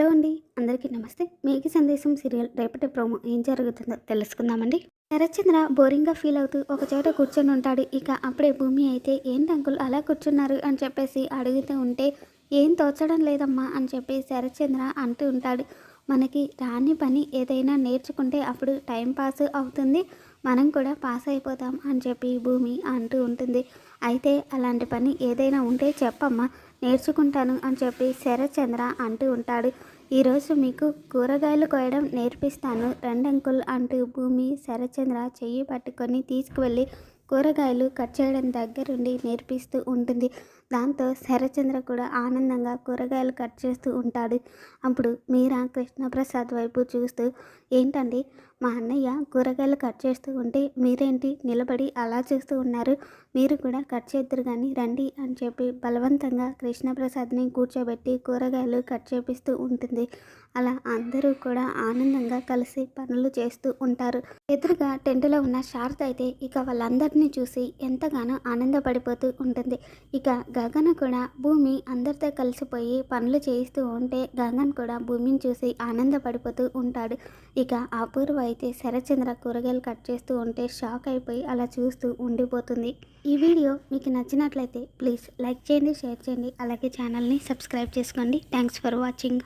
Hello అండి. అందరికీ నమస్తే. మేకి సందేశం సీరియల్ రేపటి ప్రోమో ఏం జరుగుతుందో తెలుసుకుందామండి. శరత్చంద్ర బోరింగ్గా ఫీల్ అవుతూ ఒక చోట కూర్చొని ఉంటాడు. ఇక అప్పుడే భూమి అయితే ఏంటి అంకుల్ అలా కూర్చున్నారు? అని చెప్పేసి అడుగుతూ ఉంటే ఏం తోచడం లేదమ్మా అని చెప్పి శరత్చంద్ర అంటూ ఉంటాడు. మనకి రాని పని ఏదైనా నేర్చుకుంటే అప్పుడు టైం పాస్ అవుతుంది. మనం కూడా పాస్ అయిపోతాం అని చెప్పి భూమి అంటూ ఉంటుంది. అయితే అలాంటి పని ఏదైనా ఉంటే చెప్పమ్మా నేర్చుకుంటాను అని చెప్పి శరచంద్ర అంటూ ఉంటాడు. ఈరోజు మీకు కూరగాయలు కోయడం నేర్పిస్తాను రెండంకుల్ అంటూ భూమి శరచంద్ర చెయ్యి పట్టుకొని తీసుకువెళ్ళి కూరగాయలు కట్ చేయడం దగ్గరుండి నేర్పిస్తూ ఉంటుంది. దాంతో శరచంద్ర కూడా ఆనందంగా కూరగాయలు కట్ చేస్తూ ఉంటాడు. అప్పుడు మీరా కృష్ణప్రసాద్ వైపు చూస్తూ ఏంటండి? మా అన్నయ్య కూరగాయలు కట్ చేస్తూ ఉంటే మీరేంటి నిలబడి అలా చేస్తూ ఉన్నారు? మీరు కూడా కట్ చేద్దరు కానీ రండి అని చెప్పి బలవంతంగా కృష్ణప్రసాద్ని కూర్చోబెట్టి కూరగాయలు కట్ చేపిస్తూ ఉంటుంది. అలా అందరూ కూడా ఆనందంగా కలిసి పనులు చేస్తూ ఉంటారు. ఎదురుగా టెంటులో ఉన్న శారద అయితే ఇక వాళ్ళందరినీ చూసి ఎంతగానో ఆనందపడిపోతూ ఉంటుంది. ఇక గగన కూడా భూమి అందరితో కలిసిపోయి పనులు చేయిస్తూ ఉంటే గగన్ కూడా భూమిని చూసి ఆనందపడిపోతూ ఉంటాడు. ఇక అపూర్వ అయితే శరచంద్ర కూరగాయలు కట్ చేస్తూ ఉంటే షాక్ అయిపోయి అలా చూస్తూ ఉండిపోతుంది. ఈ వీడియో మీకు నచ్చినట్లయితే ప్లీజ్ లైక్ చేయండి షేర్ చేయండి. అలాగే ఛానల్ని సబ్స్క్రైబ్ చేసుకోండి. Thanks for watching.